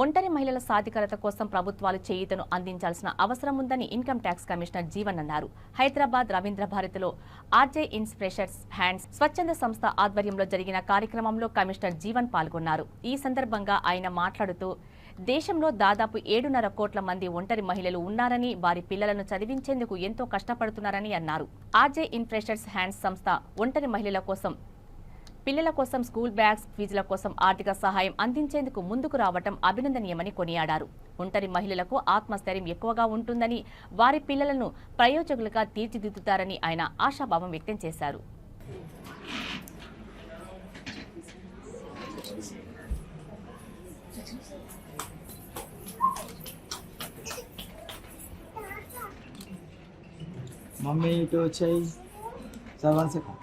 ఒంటరి మహిళల సాధికారత కోసం ప్రభుత్వాలు చేయూతను అందించాల్సిన అవసరం ఉందని ఇన్కమ్ ట్యాక్స్ కమిషనర్ జీవన్ అన్నారు. హైదరాబాద్ రవీంద్ర భారతిలో ఆర్జే ఇన్స్ప్రెషర్స్ హ్యాండ్స్ స్వచ్ఛంద సంస్థ ఆధ్వర్యంలో జరిగిన కార్యక్రమంలో కమిషనర్ జీవన్ పాల్గొన్నారు. ఈ సందర్భంగా ఆయన మాట్లాడుతూ దేశంలో దాదాపు ఏడున్నర కోట్ల మంది ఒంటరి మహిళలు ఉన్నారని వారి పిల్లలను చదివించేందుకు ఎంతో కష్టపడుతున్నారని అన్నారు. ఆర్జే ఇన్ఫ్రెషర్స్ హ్యాండ్స్ సంస్థ ఒంటరి మహిళల కోసం పిల్లల కోసం స్కూల్ బ్యాగ్స్ ఫీజుల కోసం ఆర్థిక సహాయం అందించేందుకు ముందుకు రావటం అభినందనీయమని కొనియాడారు. ఒంటరి మహిళలకు ఆత్మస్థైర్యం ఎక్కువగా ఉంటుందని వారి పిల్లలను ప్రయోజకులుగా తీర్చిదిద్దుతారని ఆయన ఆశాభావం వ్యక్తం చేశారు. మమ్మీ ఇటు వచ్చాయి. Sir one second.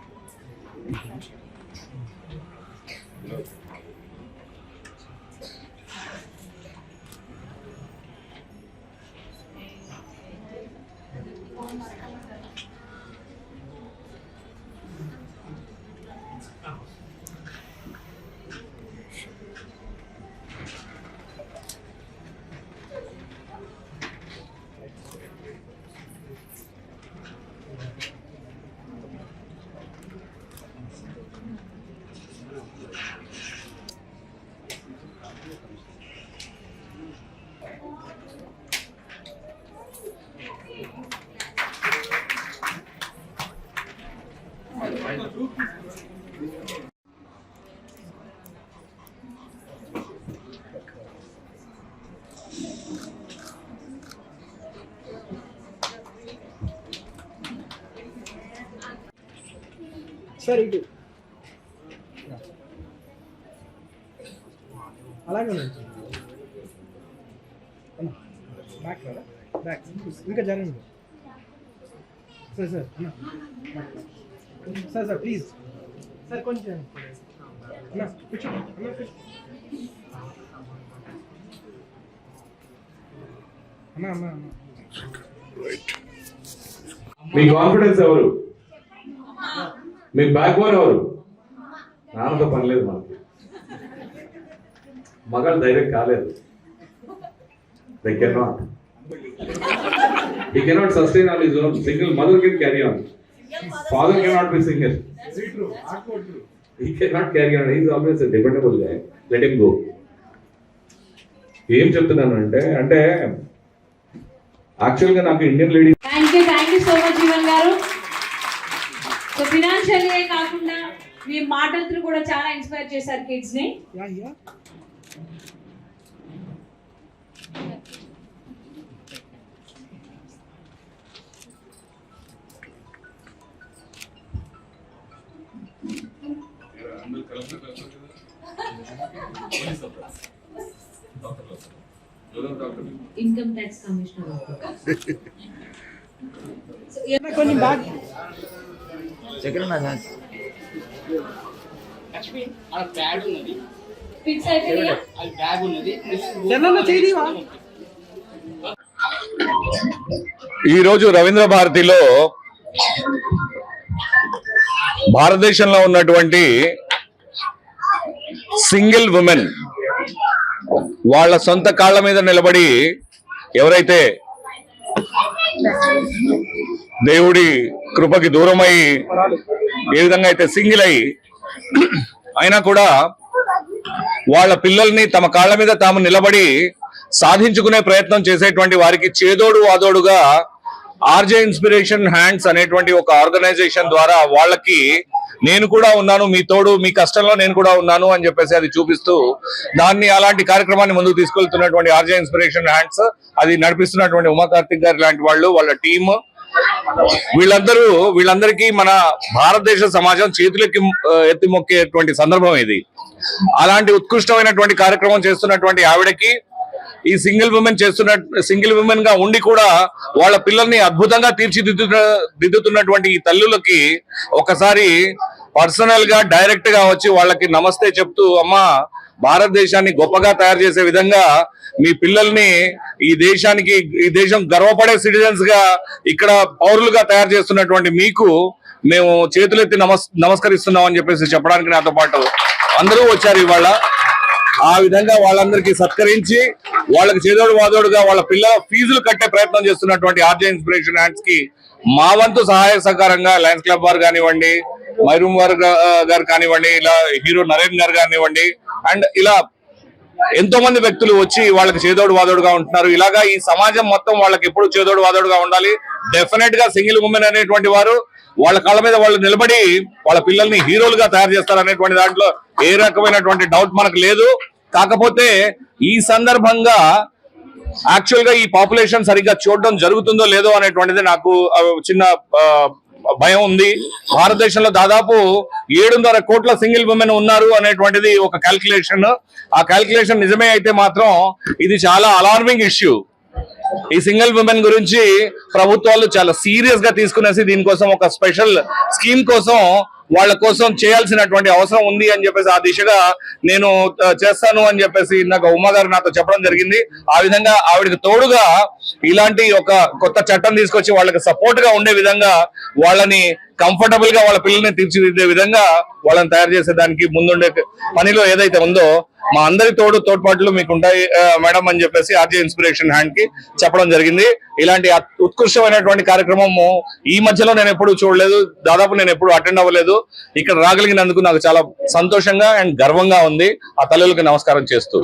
Sir ఇటు అలాగే ఉండండి అన్న బ్యాక్ కదా బ్యాక్ ఇంకా జరగండి సార్ సార్ అన్న సార్ సార్ ప్లీజ్ సార్ కొంచెం మీ కాన్ఫిడెన్స్ ఎవరు? మీ బ్యాక్ బోన్ ఎవరు? నాన్నతో పని లేదు మనకి. మగాడు ధైర్యం కాలేదు. They cannot he cannot sustain on his own. Single mother can carry on. Father cannot be single he cannot carry on. He is always a dependable guy. Let him go. ఏం చెప్తున్నాను అంటే అంటే యాక్చువల్గా నాకు Indian lady thank you thank you so much Jeevan గారు. So financial కాకుండా మీ మాటలతో కూడా చాలా ఇన్స్పైర్ చేశారు కిడ్స్ని. ఇన్కమ్ ట్యాక్స్ కమిషనర్ కొంచెం బ్యాక్ లక్ష్మి ఆ బ్యాగ్ ఉన్నది. ఫిక్స్ అయిపోయిందా అది బ్యాగ్ ఉన్నది. చెల్లెన్న చేయదివా ఈరోజు రవీంద్ర భారతిలో భారతదేశంలో ఉన్నటువంటి సింగిల్ ఉమెన్ వాళ్ళ సొంత కాళ్ళ మీద నిలబడి ఎవరైతే దేవుడి కృపకి దూరమై ఏ విధంగా అయితే సింగిల్ అయి అయినా కూడా వాళ్ళ పిల్లల్ని తమ కాళ్ళ మీద తాము నిలబడి సాధించుకునే ప్రయత్నం చేసేటువంటి వారికి చేదోడు వాదోడుగా ఆర్జే ఇన్స్పిరేషన్ హ్యాండ్స్ అనేటువంటి ఒక ఆర్గనైజేషన్ ద్వారా వాళ్ళకి నేను కూడా ఉన్నాను మీ తోడు మీ కష్టంలో నేను కూడా ఉన్నాను అని చెప్పేసి అది చూపిస్తూ దాన్ని అలాంటి కార్యక్రమాన్ని ముందుకు తీసుకెళ్తున్నటువంటి ఆర్జే ఇన్స్పిరేషన్ హ్యాండ్స్ అది నడిపిస్తున్నటువంటి ఉమా కార్తిక్ గారు లాంటి వాళ్ళు వాళ్ళ టీమ్. వీళ్ళందరూ వీళ్ళందరికీ మన భారతదేశ సమాజం చేతులకి ఎత్తి మొక్కేటువంటి సందర్భం ఇది. అలాంటి ఉత్కృష్టమైనటువంటి కార్యక్రమం చేస్తున్నటువంటి ఆవిడకి ఈ సింగిల్ ఉమెన్ చేస్తున్న సింగిల్ ఉమెన్గా ఉండి కూడా వాళ్ళ పిల్లల్ని అద్భుతంగా తీర్చిదిద్దుతున్న దిద్దుతున్నటువంటి ఈ తల్లులకి ఒకసారి పర్సనల్గా డైరెక్ట్గా వచ్చి వాళ్ళకి నమస్తే చెప్తూ అమ్మా భారతదేశాన్ని గొప్పగా తయారు చేసే విధంగా మీ పిల్లల్ని ఈ దేశానికి ఈ దేశం గర్వపడే సిటిజన్స్గా ఇక్కడ పౌరులుగా తయారు చేస్తున్నటువంటి మీకు మేము చేతులెత్తి నమస్ నమస్కరిస్తున్నాం అని చెప్పేసి చెప్పడానికి నాతో పాటు అందరూ వచ్చారు ఇవాళ. ఆ విధంగా వాళ్ళందరికీ సత్కరించి వాళ్ళకి చేదోడు వాదోడుగా వాళ్ళ పిల్లల ఫీజులు కట్టే ప్రయత్నం చేస్తున్నటువంటి ఆర్జే ఇన్స్పిరేషన్ హ్యాండ్స్కి మా వంతు సహాయ సహకారంగా లయన్స్ క్లబ్ వారు కానివ్వండి మైరూమ్ వారు గారు కానివ్వండి ఇలా హీరో నరేన్ గారు కానివ్వండి అండ్ ఇలా ఎంతో మంది వ్యక్తులు వచ్చి వాళ్ళకి చేదోడు వాదోడుగా ఉంటున్నారు. ఇలాగా ఈ సమాజం మొత్తం వాళ్ళకి ఎప్పుడు చేదోడు వాదోడుగా ఉండాలి. డెఫినెట్గా సింగిల్ ఉమెన్ అనేటువంటి వారు వాళ్ళ కాళ్ళ మీద వాళ్ళు నిలబడి వాళ్ళ పిల్లల్ని హీరోలుగా తయారు చేస్తారు అనేటువంటి దాంట్లో ఏ రకమైనటువంటి డౌట్ మనకు లేదు. కాకపోతే ఈ సందర్భంగా యాక్చువల్గా ఈ పాపులేషన్ సరిగ్గా చూడడం జరుగుతుందో లేదో అనేటువంటిది నాకు చిన్న భయం ఉంది. భారతదేశంలో దాదాపు ఏడున్నర కోట్ల సింగిల్ ఉమెన్ ఉన్నారు అనేటువంటిది ఒక క్యాల్కులేషన్ ఆ క్యాల్కులేషన్ నిజమే అయితే మాత్రం ఇది చాలా అలార్మింగ్ ఇష్యూ ఈ సింగిల్ ఉమెన్ గురించి ప్రభుత్వాలు చాలా సీరియస్గా తీసుకునేసి దీనికోసం ఒక స్పెషల్ స్కీమ్ కోసం వాళ్ళ కోసం చేయాల్సినటువంటి అవసరం ఉంది అని చెప్పేసి ఆ దిశగా నేను చేస్తాను అని చెప్పేసి నాకు ఉమా గారు నాతో చెప్పడం జరిగింది. ఆ విధంగా ఆవిడకి తోడుగా ఇలాంటి ఒక కొత్త చట్టం తీసుకొచ్చి వాళ్ళకి సపోర్ట్గా ఉండే విధంగా వాళ్ళని కంఫర్టబుల్గా వాళ్ళ పిల్లల్ని తీర్చిదిద్దే విధంగా వాళ్ళని తయారు చేసే దానికి ముందుండే పనిలో ఏదైతే ఉందో మా అందరి తోడు తోడ్పాట్లు మీకు ఉంటాయి మేడం అని చెప్పేసి ఆర్జే ఇన్స్పిరేషన్ హ్యాండ్కి చెప్పడం జరిగింది. ఇలాంటి ఉత్కృష్టమైనటువంటి కార్యక్రమము ఈ మధ్యలో నేను ఎప్పుడు చూడలేదు. దాదాపు నేను ఎప్పుడు అటెండ్ అవ్వలేదు. ఇక్కడ రాగలిగినందుకు నాకు చాలా సంతోషంగా అండ్ గర్వంగా ఉంది. ఆ తల్లులకి నమస్కారం చేస్తూ.